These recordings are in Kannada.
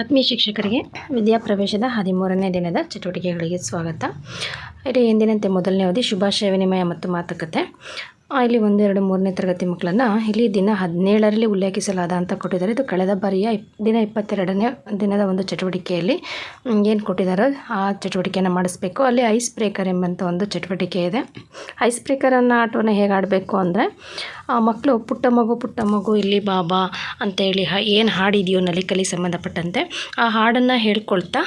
ಆತ್ಮೀಯ ಶಿಕ್ಷಕರಿಗೆ ವಿದ್ಯಾಪ್ರವೇಶದ ಹದಿಮೂರನೇ ದಿನದ ಚಟುವಟಿಕೆಗಳಿಗೆ ಸ್ವಾಗತ. ಇಲ್ಲಿ ಎಂದಿನಂತೆ ಮೊದಲನೇ ಅವಧಿ ಶುಭಾಶಯ ವಿನಿಮಯ ಮತ್ತು ಮಾತುಕತೆ. ಇಲ್ಲಿ ಒಂದು ಎರಡು ಮೂರನೇ ತರಗತಿ ಮಕ್ಕಳನ್ನು ಇಲ್ಲಿ ದಿನ ಹದಿನೇಳರಲ್ಲಿ ಉಲ್ಲೇಖಿಸಲಾದ ಅಂತ ಕೊಟ್ಟಿದ್ದಾರೆ. ಇದು ಕಳೆದ ಬಾರಿಯ ದಿನ ಇಪ್ಪತ್ತೆರಡನೇ ದಿನದ ಒಂದು ಚಟುವಟಿಕೆಯಲ್ಲಿ ಏನು ಕೊಟ್ಟಿದ್ದಾರೆ ಆ ಚಟುವಟಿಕೆಯನ್ನು ಮಾಡಿಸ್ಬೇಕು. ಅಲ್ಲಿ ಐಸ್ ಬ್ರೇಕರ್ ಎಂಬಂಥ ಒಂದು ಚಟುವಟಿಕೆ ಇದೆ. ಐಸ್ ಬ್ರೇಕರನ್ನು ಆಟವನ್ನು ಹೇಗೆ ಆಡಬೇಕು ಅಂದರೆ ಮಕ್ಕಳು ಪುಟ್ಟ ಮಗು ಪುಟ್ಟ ಮಗು ಇಲ್ಲಿ ಬಾಬಾ ಅಂತೇಳಿ ಹ ಏನು ಹಾಡಿದೆಯೋ ನಲಿಕಲಿ ಸಂಬಂಧಪಟ್ಟಂತೆ ಆ ಹಾಡನ್ನು ಹೇಳ್ಕೊಳ್ತಾ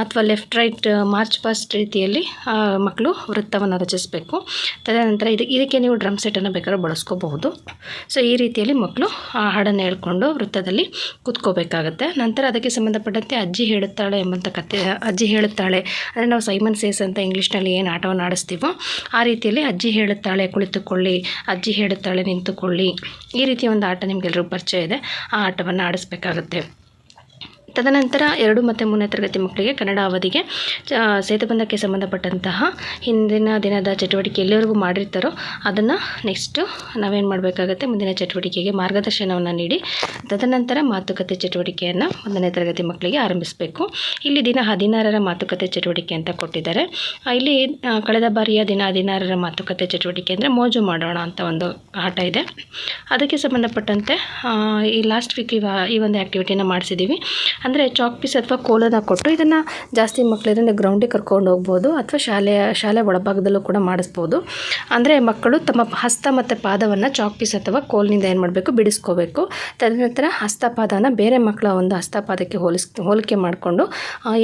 ಅಥವಾ ಲೆಫ್ಟ್ ರೈಟ್ ಮಾರ್ಚ್ ಫಸ್ಟ್ ರೀತಿಯಲ್ಲಿ ಆ, ಮಕ್ಕಳು ವೃತ್ತವನ್ನು ರಚಿಸಬೇಕು. ತದನಂತರ ಇದು, ಇದಕ್ಕೆ ನೀವು ಡ್ರಮ್ ಸೆಟನ್ನು ಬೇಕಾದ್ರೆ ಬಳಸ್ಕೋಬಹುದು. ಸೊ ಈ ರೀತಿಯಲ್ಲಿ ಮಕ್ಕಳು ಆ ಹಾಡನ್ನು ಹೇಳ್ಕೊಂಡು ವೃತ್ತದಲ್ಲಿ ಕೂತ್ಕೋಬೇಕಾಗತ್ತೆ. ನಂತರ ಅದಕ್ಕೆ ಸಂಬಂಧಪಟ್ಟಂತೆ ಅಜ್ಜಿ ಹೇಳುತ್ತಾಳೆ ಎಂಬಂಥ ಕತೆ ಅಜ್ಜಿ ಹೇಳುತ್ತಾಳೆ. ಅಂದರೆ ನಾವು ಸೈಮನ್ ಸೇಸ್ ಅಂತ ಇಂಗ್ಲೀಷ್ನಲ್ಲಿ ಏನು ಆಟವನ್ನು ಆಡಿಸ್ತೀವೋ, ಆ ರೀತಿಯಲ್ಲಿ ಅಜ್ಜಿ ಹೇಳುತ್ತಾಳೆ, ಕುಳಿತುಕೊಳ್ಳಿ. ಅಜ್ಜಿ ಹೇಳುತ್ತಾಳೆ, ನಿಂತುಕೊಳ್ಳಿ. ಈ ರೀತಿಯ ಒಂದು ಆಟ ನಿಮಗೆಲ್ಲರಿಗೂ ಪರಿಚಯ ಇದೆ. ಆ ಆಟವನ್ನು ಆಡಿಸ್ಬೇಕಾಗತ್ತೆ. ತದನಂತರ ಎರಡು ಮತ್ತು ಮೂರನೇ ತರಗತಿ ಮಕ್ಕಳಿಗೆ ಕನ್ನಡ ಅವಧಿಗೆ ಸೇತುಬಂಧಕ್ಕೆ ಸಂಬಂಧಪಟ್ಟಂತಹ ಹಿಂದಿನ ದಿನದ ಚಟುವಟಿಕೆ ಎಲ್ಲಿವರೆಗೂ ಮಾಡಿರ್ತಾರೋ ಅದನ್ನು ನೆಕ್ಸ್ಟು ನಾವೇನು ಮಾಡಬೇಕಾಗತ್ತೆ? ಮುಂದಿನ ಚಟುವಟಿಕೆಗೆ ಮಾರ್ಗದರ್ಶನವನ್ನು ನೀಡಿ, ತದನಂತರ ಮಾತುಕತೆ ಚಟುವಟಿಕೆಯನ್ನು ಒಂದನೇ ತರಗತಿ ಮಕ್ಕಳಿಗೆ ಆರಂಭಿಸಬೇಕು. ಇಲ್ಲಿ ದಿನ ಹದಿನಾರರ ಮಾತುಕತೆ ಚಟುವಟಿಕೆ ಅಂತ ಕೊಟ್ಟಿದ್ದಾರೆ. ಇಲ್ಲಿ ಕಳೆದ ಬಾರಿಯ ದಿನ ಹದಿನಾರರ ಮಾತುಕತೆ ಚಟುವಟಿಕೆ ಅಂದರೆ ಮೋಜು ಮಾಡೋಣ ಅಂತ ಒಂದು ಆಟ ಇದೆ. ಅದಕ್ಕೆ ಸಂಬಂಧಪಟ್ಟಂತೆ ಈ ಲಾಸ್ಟ್ ವೀಕ್ ಈ ಒಂದು ಆ್ಯಕ್ಟಿವಿಟಿನ ಮಾಡಿಸಿದ್ದೀವಿ ಅಂದರೆ ಚಾಕ್ ಪೀಸ್ ಅಥವಾ ಕೋಲನ್ನು ಕೊಟ್ಟು ಇದನ್ನು ಜಾಸ್ತಿ ಮಕ್ಕಳಿಂದ ಗ್ರೌಂಡಿಗೆ ಕರ್ಕೊಂಡು ಹೋಗ್ಬೋದು ಅಥವಾ ಶಾಲೆಯ, ಶಾಲೆ ಒಳಭಾಗದಲ್ಲೂ ಕೂಡ ಮಾಡಿಸ್ಬೋದು. ಅಂದರೆ ಮಕ್ಕಳು ತಮ್ಮ ಹಸ್ತ ಮತ್ತು ಪಾದವನ್ನು ಚಾಕ್ ಪೀಸ್ ಅಥವಾ ಕೋಲ್ನಿಂದ ಏನು ಮಾಡಬೇಕು? ಬಿಡಿಸ್ಕೋಬೇಕು. ತದನಂತರ ಹಸ್ತಪಾದನ ಬೇರೆ ಮಕ್ಕಳ ಒಂದು ಹಸ್ತಪಾದಕ್ಕೆ ಹೋಲಿಸ್, ಹೋಲಿಕೆ ಮಾಡಿಕೊಂಡು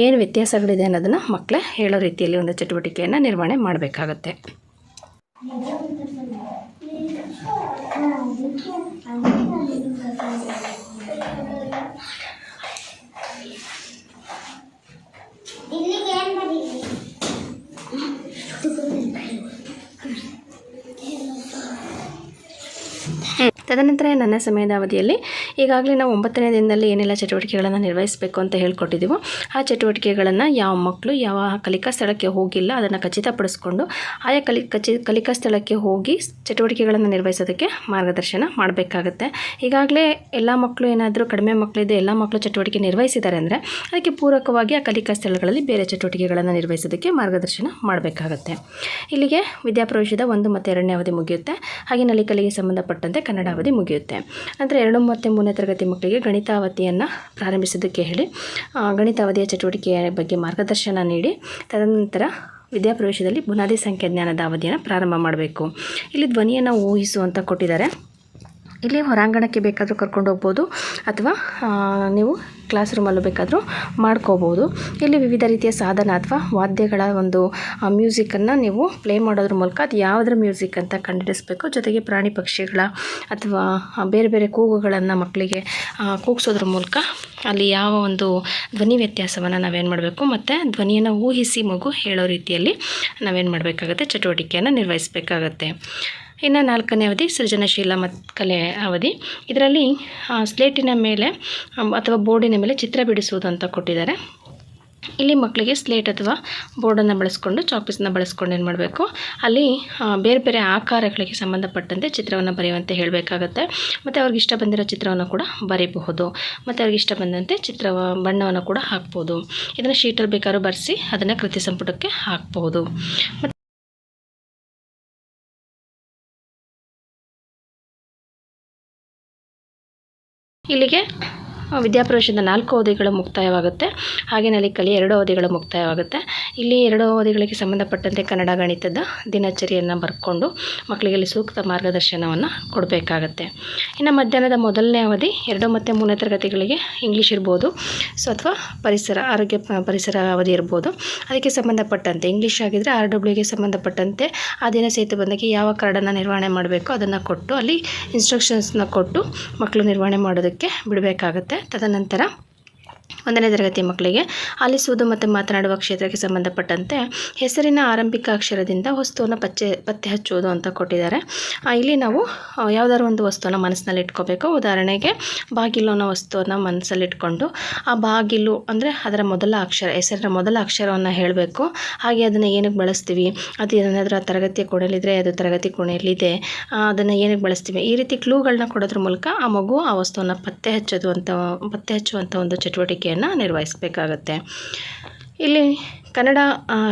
ಏನು ವ್ಯತ್ಯಾಸಗಳಿದೆ ಅನ್ನೋದನ್ನು ಮಕ್ಕಳೇ ಹೇಳೋ ರೀತಿಯಲ್ಲಿ ಒಂದು ಚಟುವಟಿಕೆಯನ್ನು ನಿರ್ವಹಣೆ ಮಾಡಬೇಕಾಗತ್ತೆ. ತದನಂತರ ನನ್ನ ಸಮಯದ ಅವಧಿಯಲ್ಲಿ ಈಗಾಗಲೇ ನಾವು ಒಂಬತ್ತನೇ ದಿನದಲ್ಲಿ ಏನೆಲ್ಲ ಚಟುವಟಿಕೆಗಳನ್ನು ನಿರ್ವಹಿಸಬೇಕು ಅಂತ ಹೇಳ್ಕೊಟ್ಟಿದ್ದೀವೋ ಆ ಚಟುವಟಿಕೆಗಳನ್ನು ಯಾವ ಮಕ್ಕಳು, ಯಾವ ಕಲಿಕಾ ಸ್ಥಳಕ್ಕೆ ಹೋಗಿಲ್ಲ ಅದನ್ನು ಖಚಿತಪಡಿಸ್ಕೊಂಡು ಆಯಾ ಕಲಿ, ಕಚಿ, ಕಲಿಕಾ ಸ್ಥಳಕ್ಕೆ ಹೋಗಿ ಚಟುವಟಿಕೆಗಳನ್ನು ನಿರ್ವಹಿಸೋದಕ್ಕೆ ಮಾರ್ಗದರ್ಶನ ಮಾಡಬೇಕಾಗತ್ತೆ. ಈಗಾಗಲೇ ಎಲ್ಲ ಮಕ್ಕಳು ಏನಾದರೂ ಕಡಿಮೆ ಮಕ್ಕಳಿದೆ, ಎಲ್ಲ ಮಕ್ಕಳು ಚಟುವಟಿಕೆ ನಿರ್ವಹಿಸಿದ್ದಾರೆ ಅಂದರೆ ಅದಕ್ಕೆ ಪೂರಕವಾಗಿ ಆ ಕಲಿಕಾ ಸ್ಥಳಗಳಲ್ಲಿ ಬೇರೆ ಚಟುವಟಿಕೆಗಳನ್ನು ನಿರ್ವಹಿಸೋದಕ್ಕೆ ಮಾರ್ಗದರ್ಶನ ಮಾಡಬೇಕಾಗತ್ತೆ. ಇಲ್ಲಿಗೆ ವಿದ್ಯಾಪ್ರವೇಶದ ಒಂದು ಮತ್ತು ಎರಡನೇ ಅವಧಿ ಮುಗಿಯುತ್ತೆ. ಹಾಗೆ ನಲಿಕಲಿಗೆ ಸಂಬಂಧಪಟ್ಟಂತೆ ಕನ್ನಡ ಅವಧಿ ಮುಗಿಯುತ್ತೆ. ಅಂದರೆ ಎರಡು ಮತ್ತು ಮೂರನೇ ತರಗತಿ ಮಕ್ಕಳಿಗೆ ಗಣಿತ ಅವಧಿಯನ್ನು ಪ್ರಾರಂಭಿಸೋದಕ್ಕೆ ಹೇಳಿ ಗಣಿತಾವಧಿಯ ಚಟುವಟಿಕೆಯ ಬಗ್ಗೆ ಮಾರ್ಗದರ್ಶನ ನೀಡಿ, ತದನಂತರ ವಿದ್ಯಾಪ್ರವೇಶದಲ್ಲಿ ಬುನಾದಿ ಸಂಖ್ಯಾಜ್ಞಾನದ ಅವಧಿಯನ್ನು ಪ್ರಾರಂಭ ಮಾಡಬೇಕು. ಇಲ್ಲಿ ಧ್ವನಿಯನ್ನು ಊಹಿಸು ಅಂತ ಕೊಟ್ಟಿದ್ದಾರೆ. ಇಲ್ಲಿ ಹೊರಾಂಗಣಕ್ಕೆ ಬೇಕಾದರೂ ಕರ್ಕೊಂಡು ಹೋಗ್ಬೋದು ಅಥವಾ ನೀವು ಕ್ಲಾಸ್ ರೂಮಲ್ಲೂ ಬೇಕಾದರೂ ಮಾಡ್ಕೋಬೋದು. ಇಲ್ಲಿ ವಿವಿಧ ರೀತಿಯ ಸಾಧನ ಅಥವಾ ವಾದ್ಯಗಳ ಒಂದು ಮ್ಯೂಸಿಕನ್ನು ನೀವು ಪ್ಲೇ ಮಾಡೋದ್ರ ಮೂಲಕ ಅದು ಯಾವುದ್ರ ಮ್ಯೂಸಿಕ್ ಅಂತ ಕಂಡುಹಿಡಿಸ್ಬೇಕು. ಜೊತೆಗೆ ಪ್ರಾಣಿ ಪಕ್ಷಿಗಳ ಅಥವಾ ಬೇರೆ ಬೇರೆ ಕೂಗುಗಳನ್ನು ಮಕ್ಕಳಿಗೆ ಕೂಗಿಸೋದ್ರ ಮೂಲಕ ಅಲ್ಲಿ ಯಾವ ಒಂದು ಧ್ವನಿ ವ್ಯತ್ಯಾಸವನ್ನು ನಾವೇನು ಮಾಡಬೇಕು ಮತ್ತು ಧ್ವನಿಯನ್ನು ಊಹಿಸಿ, ಮಗು ಹೇಳೋ ರೀತಿಯಲ್ಲಿ ನಾವೇನು ಮಾಡಬೇಕಾಗತ್ತೆ, ಚಟುವಟಿಕೆಯನ್ನು ನಿರ್ವಹಿಸಬೇಕಾಗತ್ತೆ. ಇನ್ನು ನಾಲ್ಕನೇ ಅವಧಿ ಸೃಜನಶೀಲ ಮತ್ತು ಕಲೆ ಅವಧಿ. ಇದರಲ್ಲಿ ಸ್ಲೇಟಿನ ಮೇಲೆ ಅಥವಾ ಬೋರ್ಡಿನ ಮೇಲೆ ಚಿತ್ರ ಬಿಡಿಸುವುದು ಅಂತ ಕೊಟ್ಟಿದ್ದಾರೆ. ಇಲ್ಲಿ ಮಕ್ಕಳಿಗೆ ಸ್ಲೇಟ್ ಅಥವಾ ಬೋರ್ಡನ್ನು ಬಳಸ್ಕೊಂಡು ಚಾಪೀಸನ್ನ ಬಳಸ್ಕೊಂಡು ಏನು ಮಾಡಬೇಕು? ಅಲ್ಲಿ ಬೇರೆ ಬೇರೆ ಆಕಾರಗಳಿಗೆ ಸಂಬಂಧಪಟ್ಟಂತೆ ಚಿತ್ರವನ್ನು ಬರೆಯುವಂತೆ ಹೇಳಬೇಕಾಗತ್ತೆ. ಮತ್ತು ಅವ್ರಿಗೆ ಇಷ್ಟ ಬಂದಿರೋ ಚಿತ್ರವನ್ನು ಕೂಡ ಬರೀಬಹುದು. ಮತ್ತು ಅವ್ರಿಗೆ ಇಷ್ಟ ಬಂದಂತೆ ಚಿತ್ರ ಬಣ್ಣವನ್ನು ಕೂಡ ಹಾಕ್ಬೋದು. ಇದನ್ನು ಶೀಟಲ್ಲಿ ಬೇಕಾದ್ರೂ ಬರೆಸಿ, ಅದನ್ನು ಕೃತಿ ಸಂಪುಟಕ್ಕೆ ಹಾಕ್ಬೋದು. ಇಲ್ಲಿಗೆ? ವಿದ್ಯಾಪ್ರವೇಶದ ನಾಲ್ಕು ಅವಧಿಗಳು ಮುಕ್ತಾಯವಾಗುತ್ತೆ. ಹಾಗೆ ನಲಿಕಲಿ ಎರಡು ಅವಧಿಗಳು ಮುಕ್ತಾಯವಾಗುತ್ತೆ. ಇಲ್ಲಿ ಎರಡು ಅವಧಿಗಳಿಗೆ ಸಂಬಂಧಪಟ್ಟಂತೆ ಕನ್ನಡ ಗಣಿತದ ದಿನಚರಿಯನ್ನು ಬರ್ಕೊಂಡು ಮಕ್ಕಳಿಗೆ ಇಲ್ಲಿ ಸೂಕ್ತ ಮಾರ್ಗದರ್ಶನವನ್ನು ಕೊಡಬೇಕಾಗತ್ತೆ. ಇನ್ನು ಮಧ್ಯಾಹ್ನದ ಮೊದಲನೇ ಅವಧಿ ಎರಡು ಮತ್ತು ಮೂರನೇ ತರಗತಿಗಳಿಗೆ ಇಂಗ್ಲೀಷ್ ಇರ್ಬೋದು. ಸೊ, ಅಥವಾ ಪರಿಸರ, ಆರೋಗ್ಯ ಪರಿಸರ ಅವಧಿ ಇರ್ಬೋದು. ಅದಕ್ಕೆ ಸಂಬಂಧಪಟ್ಟಂತೆ, ಇಂಗ್ಲೀಷ್ ಆಗಿದ್ದರೆ ಆರ್ ಡಬ್ಲ್ಯೂಗೆ ಸಂಬಂಧಪಟ್ಟಂತೆ ಆ ದಿನ ಸೇತು ಬಂದಕ್ಕೆ ಯಾವ ಕಾರ್ಡನ್ನು ನಿರ್ವಹಣೆ ಮಾಡಬೇಕು ಅದನ್ನು ಕೊಟ್ಟು ಅಲ್ಲಿ ಇನ್ಸ್ಟ್ರಕ್ಷನ್ಸ್ನ ಕೊಟ್ಟು ಮಕ್ಕಳು ನಿರ್ವಹಣೆ ಮಾಡೋದಕ್ಕೆ ಬಿಡಬೇಕಾಗತ್ತೆ. ತದನಂತರ ಒಂದನೇ ತರಗತಿ ಮಕ್ಕಳಿಗೆ ಆಲಿಸುವುದು ಮತ್ತು ಮಾತನಾಡುವ ಕ್ಷೇತ್ರಕ್ಕೆ ಸಂಬಂಧಪಟ್ಟಂತೆ ಹೆಸರಿನ ಆರಂಭಿಕ ಅಕ್ಷರದಿಂದ ವಸ್ತುವನ್ನು ಪಚ್ಚೆ, ಪತ್ತೆ ಹಚ್ಚುವುದು ಅಂತ ಕೊಟ್ಟಿದ್ದಾರೆ. ಇಲ್ಲಿ ನಾವು ಯಾವುದಾದ್ರು ಒಂದು ವಸ್ತುವನ್ನು ಮನಸ್ಸಿನಲ್ಲಿ ಇಟ್ಕೋಬೇಕು. ಉದಾಹರಣೆಗೆ ಬಾಗಿಲು ಅನ್ನೋ ವಸ್ತುವನ್ನು ಮನಸ್ಸಲ್ಲಿಟ್ಕೊಂಡು ಆ ಬಾಗಿಲು ಅಂದರೆ ಅದರ ಮೊದಲ ಅಕ್ಷರ, ಹೆಸರಿನ ಮೊದಲ ಅಕ್ಷರವನ್ನು ಹೇಳಬೇಕು. ಹಾಗೆ ಅದನ್ನು ಏನಕ್ಕೆ ಬಳಸ್ತೀವಿ? ಅದು ಏನಾದರೂ ಆ ತರಗತಿಯ ಕೋಣೆಯಲ್ಲಿದ್ದರೆ ಅದು ತರಗತಿ ಕೋಣೆಯಲ್ಲಿದೆ. ಅದನ್ನು ಏನಕ್ಕೆ ಬಳಸ್ತೀವಿ? ಈ ರೀತಿ ಕ್ಲೂಗಳನ್ನ ಕೊಡೋದ್ರ ಮೂಲಕ ಆ ಮಗು ಆ ವಸ್ತುವನ್ನು ಪತ್ತೆ ಹಚ್ಚೋದು ಅಂತ, ಪತ್ತೆ ಹಚ್ಚುವಂಥ ಒಂದು ಚಟುವಟಿಕೆಯನ್ನು ಚಟುವಟಿಕೆಯನ್ನು ನಿರ್ವಹಿಸಬೇಕಾಗತ್ತೆ. ಇಲ್ಲಿ ಕನ್ನಡ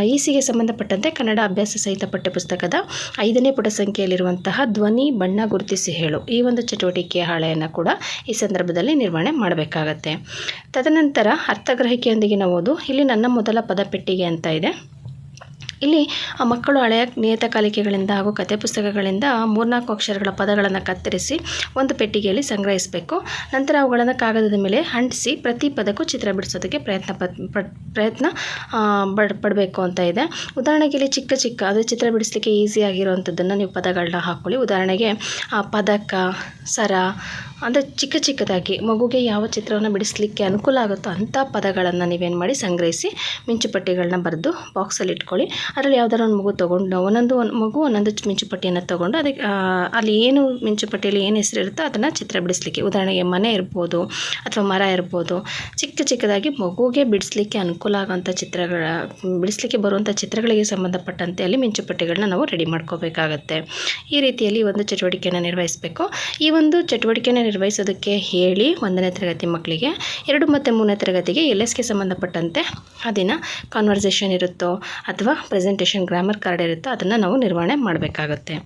ಇ ಸಿಗೆ ಸಂಬಂಧಪಟ್ಟಂತೆ ಕನ್ನಡ ಅಭ್ಯಾಸ ಸಹಿತ ಪಠ್ಯಪುಸ್ತಕದ ಐದನೇ ಪುಟ ಸಂಖ್ಯೆಯಲ್ಲಿರುವಂತಹ ಧ್ವನಿ, ಬಣ್ಣ ಗುರುತಿಸಿ ಹೇಳು. ಈ ಒಂದು ಚಟುವಟಿಕೆಯ ಹಾಳೆಯನ್ನು ಕೂಡ ಈ ಸಂದರ್ಭದಲ್ಲಿ ನಿರ್ವಹಣೆ ಮಾಡಬೇಕಾಗತ್ತೆ. ತದನಂತರ ಅರ್ಥಗ್ರಹಿಕೆಯೊಂದಿಗಿನ ಓದು. ಇಲ್ಲಿ ನನ್ನ ಮೊದಲ ಪದಪೆಟ್ಟಿಗೆ ಅಂತ ಇದೆ. ಇಲ್ಲಿ ಆ ಮಕ್ಕಳು ಹಳೆಯ ನಿಯತಕಾಲಿಕೆಗಳಿಂದ ಹಾಗೂ ಕತೆ ಪುಸ್ತಕಗಳಿಂದ ಮೂರ್ನಾಲ್ಕು ಅಕ್ಷರಗಳ ಪದಗಳನ್ನು ಕತ್ತರಿಸಿ ಒಂದು ಪೆಟ್ಟಿಗೆಯಲ್ಲಿ ಸಂಗ್ರಹಿಸಬೇಕು. ನಂತರ ಅವುಗಳನ್ನು ಕಾಗದದ ಮೇಲೆ ಹಂಟಿಸಿ ಪ್ರತಿ ಪದಕ್ಕೂ ಚಿತ್ರ ಬಿಡಿಸೋದಕ್ಕೆ ಪ್ರಯತ್ನ ಪ್ರಯತ್ನ ಪಡಬೇಕು ಅಂತ ಇದೆ. ಉದಾಹರಣೆಗೆ ಇಲ್ಲಿ ಚಿಕ್ಕ ಚಿಕ್ಕ, ಅದು ಚಿತ್ರ ಬಿಡಿಸಲಿಕ್ಕೆ ಈಸಿ ಆಗಿರುವಂಥದ್ದನ್ನು ನೀವು ಪದಗಳನ್ನ ಹಾಕ್ಕೊಳ್ಳಿ ಉದಾಹರಣೆಗೆ ಪದಕ, ಸರ ಅಂದರೆ ಚಿಕ್ಕ ಚಿಕ್ಕದಾಗಿ ಮಗುಗೆ ಯಾವ ಚಿತ್ರವನ್ನು ಬಿಡಿಸ್ಲಿಕ್ಕೆ ಅನುಕೂಲ ಆಗುತ್ತೋ ಅಂಥ ಪದಗಳನ್ನು ನೀವೇನು ಮಾಡಿ ಸಂಗ್ರಹಿಸಿ ಮಿಂಚುಪಟ್ಟಿಗಳನ್ನ ಬರೆದು ಬಾಕ್ಸಲ್ಲಿ ಇಟ್ಕೊಳ್ಳಿ. ಅದರಲ್ಲಿ ಯಾವ್ದಾರು ಒಂದು ಮಗು ತೊಗೊಂಡು, ಒಂದೊಂದು ಒಂದು ಮಗು ಒಂದೊಂದು ಮಿಂಚುಪಟ್ಟಿಯನ್ನು ತೊಗೊಂಡು ಅದಕ್ಕೆ ಅಲ್ಲಿ ಏನು ಮಿಂಚುಪಟ್ಟಿಯಲ್ಲಿ ಏನು ಹೆಸರು ಇರುತ್ತೋ ಅದನ್ನು ಚಿತ್ರ ಬಿಡಿಸ್ಲಿಕ್ಕೆ, ಉದಾಹರಣೆಗೆ ಮನೆ ಇರ್ಬೋದು ಅಥವಾ ಮರ ಇರ್ಬೋದು, ಚಿಕ್ಕ ಚಿಕ್ಕದಾಗಿ ಮಗುಗೆ ಬಿಡಿಸ್ಲಿಕ್ಕೆ ಅನುಕೂಲ ಆಗೋಂಥ ಚಿತ್ರಗಳ, ಬಿಡಿಸ್ಲಿಕ್ಕೆ ಬರುವಂಥ ಚಿತ್ರಗಳಿಗೆ ಸಂಬಂಧಪಟ್ಟಂತೆ ಅಲ್ಲಿ ಮಿಂಚುಪಟ್ಟಿಗಳನ್ನ ನಾವು ರೆಡಿ ಮಾಡ್ಕೋಬೇಕಾಗತ್ತೆ. ಈ ರೀತಿಯಲ್ಲಿ ಒಂದು ಚಟುವಟಿಕೆಯನ್ನು ನಿರ್ವಹಿಸಬೇಕು. ಈ ಒಂದು ಚಟುವಟಿಕೆಯನ್ನು ನಿರ್ವಹಿಸೋದಕ್ಕೆ ಹೇಳಿ ಒಂದನೇ ತರಗತಿ ಮಕ್ಕಳಿಗೆ, ಎರಡು ಮತ್ತು ಮೂರನೇ ತರಗತಿಗೆ ಎಲ್ ಎಸ್ಗೆ ಸಂಬಂಧಪಟ್ಟಂತೆ ಅದಿನ ಕಾನ್ವರ್ಸೇಷನ್ ಇರುತ್ತೋ ಅಥವಾ ಪ್ರೆಸೆಂಟೇಷನ್ ಗ್ರಾಮರ್ ಕಾರ್ಡ್ ಇರುತ್ತೋ ಅದನ್ನು ನಾವು ನಿರ್ವಹಣೆ ಮಾಡಬೇಕಾಗುತ್ತೆ.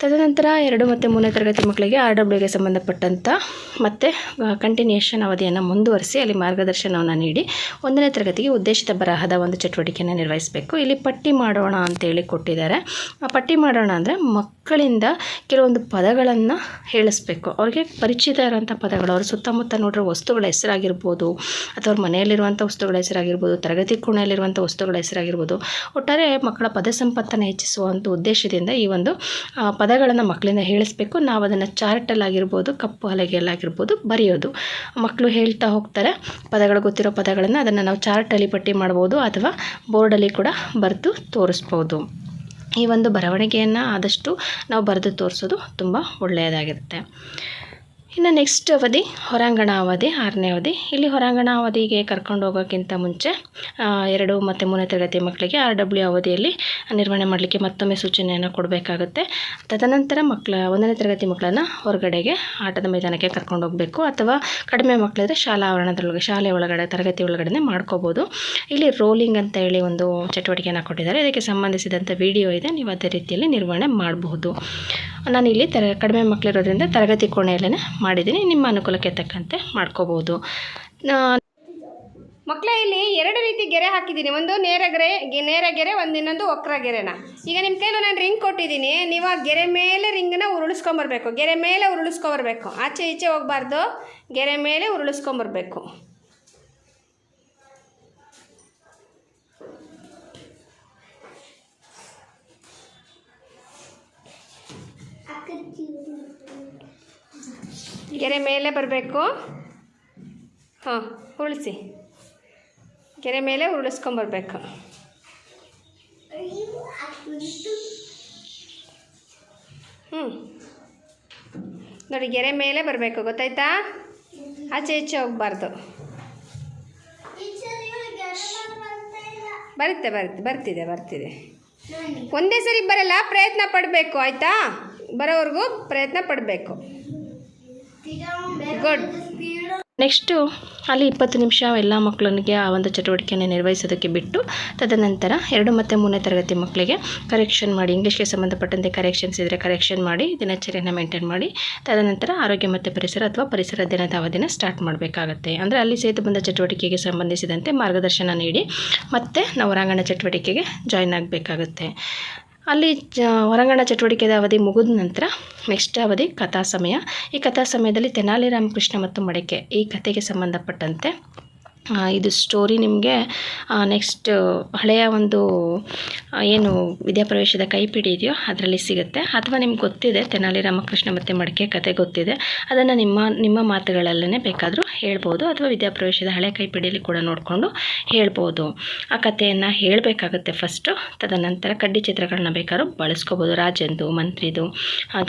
ತದನಂತರ ಎರಡು ಮತ್ತು ಮೂರನೇ ತರಗತಿ ಮಕ್ಕಳಿಗೆ ಆರ್ ಡಬ್ಲ್ಯೂಗೆ ಸಂಬಂಧಪಟ್ಟಂಥ ಮತ್ತು ಕಂಟಿನ್ಯೂಷನ್ ಅವಧಿಯನ್ನು ಮುಂದುವರಿಸಿ ಅಲ್ಲಿ ಮಾರ್ಗದರ್ಶನವನ್ನು ನೀಡಿ ಒಂದನೇ ತರಗತಿಗೆ ಉದ್ದೇಶಿತ ಬರಹದ ಒಂದು ಚಟುವಟಿಕೆಯನ್ನು ನಿರ್ವಹಿಸಬೇಕು. ಇಲ್ಲಿ ಪಟ್ಟಿ ಮಾಡೋಣ ಅಂತೇಳಿ ಕೊಟ್ಟಿದ್ದಾರೆ. ಆ ಪಟ್ಟಿ ಮಾಡೋಣ ಅಂದರೆ ಮಕ್ಕಳಿಂದ ಕೆಲವೊಂದು ಪದಗಳನ್ನು ಹೇಳಿಸ್ಬೇಕು. ಅವ್ರಿಗೆ ಪರಿಚಿತ ಇರುವಂಥ ಪದಗಳು ಅವ್ರ ಸುತ್ತಮುತ್ತ ನೋಡಿರೋ ವಸ್ತುಗಳ ಹೆಸರಾಗಿರ್ಬೋದು ಅಥವಾ ಅವ್ರ ಮನೆಯಲ್ಲಿರುವಂಥ ವಸ್ತುಗಳ ಹೆಸರಾಗಿರ್ಬೋದು ತರಗತಿ ಕೋಣೆಯಲ್ಲಿರುವಂಥ ವಸ್ತುಗಳ ಹೆಸರಾಗಿರ್ಬೋದು ಒಟ್ಟಾರೆ ಮಕ್ಕಳ ಪದ ಸಂಪತ್ತನ್ನು ಹೆಚ್ಚಿಸುವಂಥ ಉದ್ದೇಶದಿಂದ ಈ ಒಂದು ಆ, ಪದಗಳನ್ನು ಮಕ್ಕಳಿಂದ ಹೇಳಿಸ್ಬೇಕು. ನಾವು ಅದನ್ನು ಚಾರ್ಟಲ್ಲಾಗಿರ್ಬೋದು, ಕಪ್ಪು ಹಲಗೆಯಲ್ಲಾಗಿರ್ಬೋದು ಬರೆಯೋದು. ಮಕ್ಕಳು ಹೇಳ್ತಾ ಹೋಗ್ತಾರೆ, ಪದಗಳು ಗೊತ್ತಿರೋ ಪದಗಳನ್ನು ಅದನ್ನು ನಾವು ಚಾರ್ಟಲ್ಲಿ ಪಟ್ಟಿ ಮಾಡ್ಬೋದು ಅಥವಾ ಬೋರ್ಡಲ್ಲಿ ಕೂಡ ಬರೆದು ತೋರಿಸ್ಬೋದು. ಈ ಒಂದು ಬರವಣಿಗೆಯನ್ನು ಆದಷ್ಟು ನಾವು ಬರೆದು ತೋರಿಸೋದು ತುಂಬ ಒಳ್ಳೆಯದಾಗಿರುತ್ತೆ. ಇನ್ನು ನೆಕ್ಸ್ಟ್ ಅವಧಿ, ಹೊರಾಂಗಣ ಅವಧಿ, ಆರನೇ ಅವಧಿ. ಇಲ್ಲಿ ಹೊರಾಂಗಣ ಅವಧಿಗೆ ಕರ್ಕೊಂಡು ಹೋಗೋಕ್ಕಿಂತ ಮುಂಚೆ ಎರಡು ಮತ್ತು ಮೂರನೇ ತರಗತಿ ಮಕ್ಕಳಿಗೆ ಆರ್ ಡಬ್ಲ್ಯೂ ಅವಧಿಯಲ್ಲಿ ನಿರ್ವಹಣೆ ಮಾಡಲಿಕ್ಕೆ ಮತ್ತೊಮ್ಮೆ ಸೂಚನೆಯನ್ನು ಕೊಡಬೇಕಾಗುತ್ತೆ. ತದನಂತರ ಮಕ್ಕಳ, ಒಂದನೇ ತರಗತಿ ಮಕ್ಕಳನ್ನು ಹೊರಗಡೆಗೆ ಆಟದ ಮೈದಾನಕ್ಕೆ ಕರ್ಕೊಂಡು ಹೋಗಬೇಕು ಅಥವಾ ಕಡಿಮೆ ಮಕ್ಕಳಿದ್ರೆ ಶಾಲಾ ಆವರಣದೊಳಗೆ, ಶಾಲೆ ಒಳಗಡೆ, ತರಗತಿ ಒಳಗಡೆ ಮಾಡ್ಕೋಬೋದು. ಇಲ್ಲಿ ರೋಲಿಂಗ್ ಅಂತ ಹೇಳಿ ಒಂದು ಚಟುವಟಿಕೆಯನ್ನು ಕೊಟ್ಟಿದ್ದಾರೆ. ಇದಕ್ಕೆ ಸಂಬಂಧಿಸಿದಂಥ ವಿಡಿಯೋ ಇದೆ. ನೀವು ಅದೇ ರೀತಿಯಲ್ಲಿ ನಿರ್ವಹಣೆ ಮಾಡಬಹುದು. ನಾನು ಇಲ್ಲಿ ತರ, ಕಡಿಮೆ ಮಕ್ಕಳಿರೋದ್ರಿಂದ ತರಗತಿ ಕೋಣೆಯಲ್ಲೇ ಮಾಡಿದ್ದೀನಿ ನಿಮ್ಮ ಅನುಕೂಲಕ್ಕೆ ತಕ್ಕಂತೆ ಮಾಡ್ಕೋಬೋದು. ಮಕ್ಕಳೇ ಇಲ್ಲಿ ಎರಡು ರೀತಿ ಗೆರೆ ಹಾಕಿದ್ದೀನಿ. ಒಂದು ನೇರ ಗೆರೆ ಗೆ- ನೇರ ಗೆರೆ ಒಂದು ಇನ್ನೊಂದು ಒಕ್ರ ಗೆರೆನ. ಈಗ ನಿಮ್ಮ ಕೈಲಿ ನಾನು ರಿಂಗ್ ಕೊಟ್ಟಿದ್ದೀನಿ. ನೀವು ಆ ಗೆರೆ ಮೇಲೆ ರಿಂಗನ್ನ ಉರುಳಿಸ್ಕೊಂಬರ್ಬೇಕು. ಗೆರೆ ಮೇಲೆ ಉರುಳಿಸ್ಕೊಂಬರ್ಬೇಕು. ಆಚೆ ಈಚೆ ಹೋಗಬಾರ್ದು. ಗೆರೆ ಮೇಲೆ ಉರುಳಿಸ್ಕೊಂಬರ್ಬೇಕು. ಗೆರೆ ಮೇಲೆ ಬರಬೇಕು. ಹಾಂ, ಉರುಳಿಸಿ. ಗೆರೆ ಮೇಲೆ ಉರುಳಿಸ್ಕೊಂಬರ್ಬೇಕು ಹ್ಞೂ ನೋಡಿ, ಗೆರೆ ಮೇಲೆ ಬರಬೇಕು, ಗೊತ್ತಾಯ್ತಾ? ಆಚೆ ಈಚೆ ಹೋಗ್ಬಾರ್ದು. ಬರುತ್ತೆ ಬರುತ್ತೆ, ಬರ್ತಿದೆ ಬರ್ತಿದೆ. ಒಂದೇ ಸರಿ ಬರಲ್ಲ, ಪ್ರಯತ್ನ ಪಡಬೇಕು, ಆಯಿತಾ? ಬರೋವರೆಗೂ ಪ್ರಯತ್ನ ಪಡಬೇಕು. ಗುಡ್. ನೆಕ್ಸ್ಟು, ಅಲ್ಲಿ ಇಪ್ಪತ್ತು ನಿಮಿಷ ಎಲ್ಲ ಮಕ್ಕಳಿಗೆ ಆ ಒಂದು ಚಟುವಟಿಕೆಯನ್ನು ನಿರ್ವಹಿಸೋದಕ್ಕೆ ಬಿಟ್ಟು, ತದನಂತರ ಎರಡು ಮತ್ತು ಮೂರನೇ ತರಗತಿ ಮಕ್ಕಳಿಗೆ ಕರೆಕ್ಷನ್ ಮಾಡಿ ಇಂಗ್ಲೀಷ್ಗೆ ಸಂಬಂಧಪಟ್ಟಂತೆ ಕರೆಕ್ಷನ್ಸ್ ಇದ್ದರೆ ಕರೆಕ್ಷನ್ ಮಾಡಿ, ದಿನಚರಿಯನ್ನು ಮೇಂಟೈನ್ ಮಾಡಿ, ತದನಂತರ ಆರೋಗ್ಯ ಮತ್ತು ಪರಿಸರ ಅಥವಾ ಪರಿಸರ ದಿನದ ಅವಧಿನ ಸ್ಟಾರ್ಟ್ ಮಾಡಬೇಕಾಗತ್ತೆ. ಅಂದರೆ ಅಲ್ಲಿ ಸೇತು ಬಂದ ಚಟುವಟಿಕೆಗೆ ಸಂಬಂಧಿಸಿದಂತೆ ಮಾರ್ಗದರ್ಶನ ನೀಡಿ, ಮತ್ತೆ ನಾವು ಚಟುವಟಿಕೆಗೆ ಜಾಯ್ನ್ ಆಗಬೇಕಾಗುತ್ತೆ. ಅಲ್ಲಿ ಹೊರಾಂಗಣ ಚಟುವಟಿಕೆದ ಅವಧಿ ಮುಗಿದ ನಂತರ ನೆಕ್ಸ್ಟ್ ಅವಧಿ ಕಥಾ ಸಮಯ ಈ ಕಥಾ ಸಮಯದಲ್ಲಿ ತೆನಾಲಿ ರಾಮಕೃಷ್ಣ ಮತ್ತು ಮಡಿಕೆ ಈ ಕಥೆಗೆ ಸಂಬಂಧಪಟ್ಟಂತೆ ಇದು ಸ್ಟೋರಿ ನಿಮಗೆ ನೆಕ್ಸ್ಟ್ ಹಳೆಯ ಒಂದು ಏನು ವಿದ್ಯಾಪ್ರವೇಶದ ಕೈಪಿಡಿ ಇದೆಯೋ ಅದರಲ್ಲಿ ಸಿಗುತ್ತೆ. ಅಥವಾ ನಿಮ್ಗೆ ಗೊತ್ತಿದೆ, ತೆನಾಲಿ ರಾಮಕೃಷ್ಣ ಮತ್ತು ಮಡಿಕೆ ಕತೆ ಗೊತ್ತಿದೆ. ಅದನ್ನು ನಿಮ್ಮ ನಿಮ್ಮ ಮಾತುಗಳಲ್ಲೇ ಬೇಕಾದರೂ ಹೇಳ್ಬೋದು. ಅಥವಾ ವಿದ್ಯಾಪ್ರವೇಶದ ಹಳೆ ಕೈಪಿಡಿಯಲ್ಲಿ ಕೂಡ ನೋಡಿಕೊಂಡು ಹೇಳ್ಬೋದು. ಆ ಕಥೆಯನ್ನು ಹೇಳಬೇಕಾಗುತ್ತೆ ಫಸ್ಟು ತದನಂತರ ಕಡ್ಡಿ ಚಿತ್ರಗಳನ್ನ ಬೇಕಾದ್ರೂ ಬಳಸ್ಕೋಬೋದು. ರಾಜಂದು, ಮಂತ್ರಿದು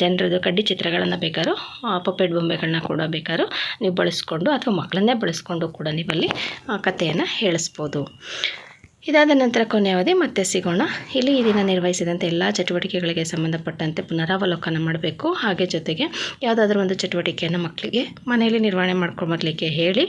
ಜನರದು ಕಡ್ಡಿ ಚಿತ್ರಗಳನ್ನು ಬೇಕಾದ್ರೂ ಪಪ್ಪೆಟ್ ಬೊಂಬೆಗಳನ್ನ ಕೂಡ ಬೇಕಾದ್ರೂ ನೀವು ಬಳಸ್ಕೊಂಡು, ಅಥವಾ ಮಕ್ಕಳನ್ನೇ ಬಳಸ್ಕೊಂಡು ಕೂಡ ನೀವಲ್ಲಿ ಕಥೆಯನ್ನು ಹೇಳಿಸ್ಬೋದು. ಇದಾದ ನಂತರ ಕೊನೆಯ ಅವಧಿ ಮತ್ತೆ ಸಿಗೋಣ. ಇಲ್ಲಿ ಈ ದಿನ ನಿರ್ವಹಿಸಿದಂಥ ಎಲ್ಲ ಚಟುವಟಿಕೆಗಳಿಗೆ ಸಂಬಂಧಪಟ್ಟಂತೆ ಪುನರಾವಲೋಕನ ಮಾಡಬೇಕು. ಹಾಗೆ ಜೊತೆಗೆ ಯಾವುದಾದ್ರೂ ಒಂದು ಚಟುವಟಿಕೆಯನ್ನು ಮಕ್ಕಳಿಗೆ ಮನೆಯಲ್ಲಿ ನಿರ್ವಹಣೆ ಮಾಡ್ಕೊಂಡು ಬರಲಿಕ್ಕೆ ಹೇಳಿ,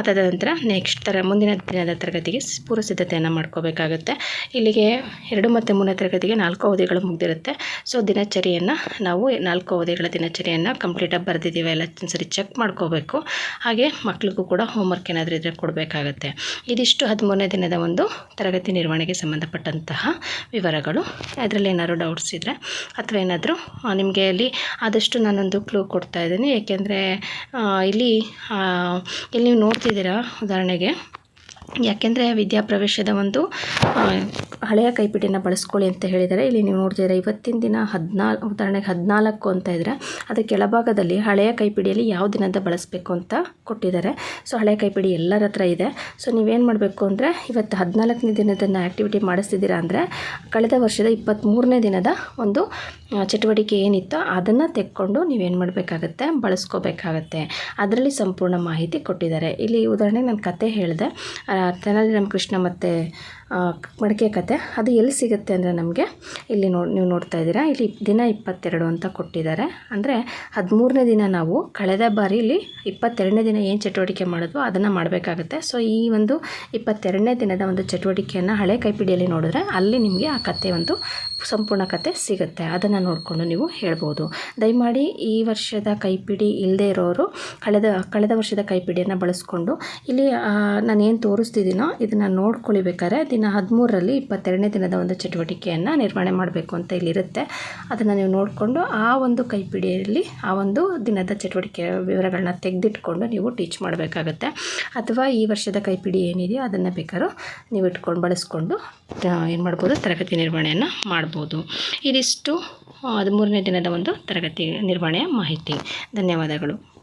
ಅದಾದ ನಂತರ ನೆಕ್ಸ್ಟ್ ಥರ ಮುಂದಿನ ದಿನದ ತರಗತಿಗೆ ಪೂರ್ವ ಸಿದ್ಧತೆಯನ್ನು ಮಾಡ್ಕೋಬೇಕಾಗುತ್ತೆ. ಇಲ್ಲಿಗೆ ಎರಡು ಮತ್ತು ಮೂರನೇ ತರಗತಿಗೆ ನಾಲ್ಕು ಅವಧಿಗಳು ಮುಗಿದಿರುತ್ತೆ. ಸೊ ದಿನಚರಿಯನ್ನು ನಾವು ನಾಲ್ಕು ಅವಧಿಗಳ ದಿನಚರಿಯನ್ನು ಕಂಪ್ಲೀಟಾಗಿ ಬರೆದಿದ್ದೀವಿ. ಎಲ್ಲ ಸರಿ ಚೆಕ್ ಮಾಡ್ಕೋಬೇಕು. ಹಾಗೆ ಮಕ್ಕಳಿಗೂ ಕೂಡ ಹೋಮ್ವರ್ಕ್ ಏನಾದರೂ ಇದ್ದರೆ ಕೊಡಬೇಕಾಗತ್ತೆ. ಇದಿಷ್ಟು ಹದಿಮೂರನೇ ದಿನದ ಒಂದು ತರಗತಿ ನಿರ್ವಹಣೆಗೆ ಸಂಬಂಧಪಟ್ಟಂತಹ ವಿವರಗಳು. ಅದರಲ್ಲಿ ಏನಾದರೂ ಡೌಟ್ಸ್ ಇದ್ದರೆ ಅಥವಾ ಏನಾದರೂ ನಿಮಗೆ ಅಲ್ಲಿ ಆದಷ್ಟು ನಾನೊಂದು ಕ್ಲೂ ಕೊಡ್ತಾ ಇದ್ದೀನಿ. ಏಕೆಂದರೆ ಇಲ್ಲಿ ಇಲ್ಲಿ ನೀವು ನೋಡ್ತಿದ್ದೀರಾ ಉದಾಹರಣೆಗೆ? ಯಾಕೆಂದರೆ ವಿದ್ಯಾಪ್ರವೇಶದ ಒಂದು ಹಳೆಯ ಕೈಪಿಡಿಯನ್ನು ಬಳಸ್ಕೊಳ್ಳಿ ಅಂತ ಹೇಳಿದರೆ ಇಲ್ಲಿ ನೀವು ನೋಡ್ತಿದ್ದೀರಾ, ಇವತ್ತಿನ ದಿನ ಹದಿನಾಲ್ಕು ಉದಾಹರಣೆಗೆ ಹದಿನಾಲ್ಕು ಅಂತ ಇದ್ದರೆ ಅದರ ಕೆಳಭಾಗದಲ್ಲಿ ಹಳೆಯ ಕೈಪಿಡಿಯಲ್ಲಿ ಯಾವ ದಿನದ ಬಳಸಬೇಕು ಅಂತ ಕೊಟ್ಟಿದ್ದಾರೆ. ಸೊ, ಹಳೆಯ ಕೈಪಿಡಿ ಎಲ್ಲರ ಹತ್ರ ಇದೆ. ಸೊ, ನೀವೇನು ಮಾಡಬೇಕು ಅಂದರೆ, ಇವತ್ತು ಹದಿನಾಲ್ಕನೇ ದಿನದನ್ನು ಆ್ಯಕ್ಟಿವಿಟಿ ಮಾಡಿಸ್ತಿದ್ದೀರಾ ಅಂದರೆ, ಕಳೆದ ವರ್ಷದ ಇಪ್ಪತ್ತ್ಮೂರನೇ ದಿನದ ಒಂದು ಚಟುವಟಿಕೆ ಏನಿತ್ತೋ ಅದನ್ನು ತೆಕ್ಕೊಂಡು ನೀವೇನು ಮಾಡಬೇಕಾಗತ್ತೆ, ಬಳಸ್ಕೋಬೇಕಾಗತ್ತೆ. ಅದರಲ್ಲಿ ಸಂಪೂರ್ಣ ಮಾಹಿತಿ ಕೊಟ್ಟಿದ್ದಾರೆ. ಇಲ್ಲಿ ಉದಾಹರಣೆಗೆ ನಾನು ಕತೆ ಹೇಳಿದೆ. ತೆನಾಲಿ ರಾಮಕೃಷ್ಣ ಮತ್ತು ಮಡಿಕೆ ಕತೆ, ಅದು ಎಲ್ಲಿ ಸಿಗುತ್ತೆ ಅಂದರೆ ನಮಗೆ ಇಲ್ಲಿ ನೋಡಿ ನೀವು ನೋಡ್ತಾ ಇದ್ದೀರಾ, ಇಲ್ಲಿ ದಿನ ಇಪ್ಪತ್ತೆರಡು ಅಂತ ಕೊಟ್ಟಿದ್ದಾರೆ. ಅಂದರೆ ಹದಿಮೂರನೇ ದಿನ ನಾವು ಕಳೆದ ಬಾರಿ ಇಲ್ಲಿ ಇಪ್ಪತ್ತೆರಡನೇ ದಿನ ಏನು ಚಟುವಟಿಕೆ ಮಾಡಿದ್ವೋ ಅದನ್ನು ಮಾಡಬೇಕಾಗುತ್ತೆ. ಸೊ ಈ ಒಂದು ಇಪ್ಪತ್ತೆರಡನೇ ದಿನದ ಒಂದು ಚಟುವಟಿಕೆಯನ್ನು ಹಳೆ ಕೈಪಿಡಿಯಲ್ಲಿ ನೋಡಿದ್ರೆ ಅಲ್ಲಿ ನಿಮಗೆ ಆ ಕತೆ ಒಂದು ಸಂಪೂರ್ಣ ಕತೆ ಸಿಗುತ್ತೆ. ಅದನ್ನು ನೋಡಿಕೊಂಡು ನೀವು ಹೇಳ್ಬೋದು. ದಯಮಾಡಿ ಈ ವರ್ಷದ ಕೈಪಿಡಿ ಇಲ್ಲದೆ ಇರೋರು ಕಳೆದ ಕಳೆದ ವರ್ಷದ ಕೈಪಿಡಿಯನ್ನು ಬಳಸ್ಕೊಂಡು ಇಲ್ಲಿ ನಾನು ಏನು ತೋರಿಸ್ತಿದ್ದೀನೋ ಇದನ್ನು ನೋಡ್ಕೊಳಿಬೇಕಾದ್ರೆ ದಿನ ಹದಿಮೂರರಲ್ಲಿ ಇಪ್ಪತ್ತೆರಡನೇ ದಿನದ ಒಂದು ಚಟುವಟಿಕೆಯನ್ನು ನಿರ್ವಹಣೆ ಮಾಡಬೇಕು ಅಂತ ಇಲ್ಲಿರುತ್ತೆ. ಅದನ್ನು ನೀವು ನೋಡಿಕೊಂಡು ಆ ಒಂದು ಕೈಪಿಡಿಯಲ್ಲಿ ಆ ಒಂದು ದಿನದ ಚಟುವಟಿಕೆ ವಿವರಗಳನ್ನ ತೆಗೆದಿಟ್ಕೊಂಡು ನೀವು ಟೀಚ್ ಮಾಡಬೇಕಾಗತ್ತೆ. ಅಥವಾ ಈ ವರ್ಷದ ಕೈಪಿಡಿ ಏನಿದೆಯೋ ಅದನ್ನು ಬೇಕಾದ್ರೂ ನೀವು ಇಟ್ಕೊಂಡು ಬಳಸ್ಕೊಂಡು ಏನು ಮಾಡ್ಬೋದು, ತರಗತಿ ನಿರ್ವಹಣೆಯನ್ನು ಮಾಡ್ಬೋದು. ಇದಿಷ್ಟು ಹದಿಮೂರನೇ ದಿನದ ಒಂದು ತರಗತಿ ನಿರ್ವಹಣೆಯ ಮಾಹಿತಿ. ಧನ್ಯವಾದಗಳು.